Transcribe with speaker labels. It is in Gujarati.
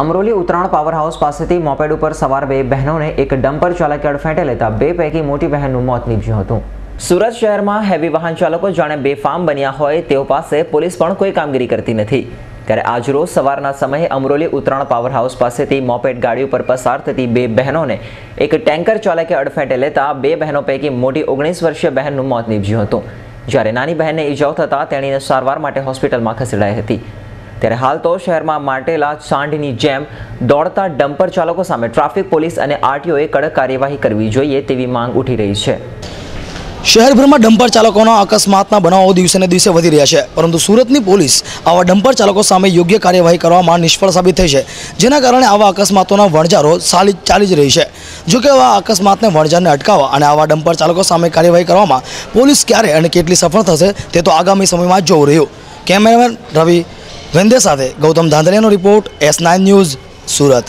Speaker 1: અમરોલી ઉત્તરાયણ પાવર હાઉસ પાસેથી મોપેડ ઉપર સવાર બે બહેનોને એક ડમ્પર ચાલકે અડફેટે લેતા બે પૈકી મોટી બહેનનું મોત નીપજ્યું હતું. સુરત શહેરમાં હેવી વાહન ચાલકો જાણે બેફામ બન્યા હોય તેઓ પાસે પોલીસ પણ કોઈ કામગીરી કરતી નથી. ત્યારે આજરોજ સવારના સમયે અમરોલી ઉત્તરાયણ પાવર હાઉસ પાસેથી મોપેડ ગાડી ઉપર પસાર થતી બે બહેનોને એક ટેન્કર ચાલકે અડફેટે લેતા બે બહેનો પૈકી મોટી ઓગણીસ વર્ષીય બહેનનું મોત નીપજ્યું હતું. જ્યારે નાની બહેનને ઈજાઓ થતાં તેણીને સારવાર માટે હોસ્પિટલમાં ખસેડાઈ હતી. ત્યારે હાલ તો શહેરમાં માટેલા સાંઢની જેમ દોડતા ડમ્પર ચાલકો સામે ટ્રાફિક પોલીસ અને આરટીઓએ કડક કાર્યવાહી કરવી જોઈએ તેવી માંગ ઉઠી રહી છે.
Speaker 2: શહેરભરમાં ડમ્પર ચાલકોના અકસ્માતના બનાવો દિવસે ને દિવસે વધી રહ્યા છે, પરંતુ સુરતની પોલીસ આવા ડમ્પર ચાલકો સામે યોગ્ય કાર્યવાહી કરવામાં નિષ્ફળ સાબિત થઈ છે, જેના કારણે આવા અકસ્માતોના વણજારો ચાલી ચાલી જ રહી છે. જોકે આવા અકસ્માતને વણઝારને અટકાવવા અને આવા ડમ્પર ચાલકો સામે કાર્યવાહી કરવામાં પોલીસ ક્યારે અને કેટલી સફળ થશે તે તો આગામી સમયમાં જોવું રહ્યું. કેમેરામેન રવિ વેંદે સાથે Gautam ધાંધલિયાનો report S nine news Surat.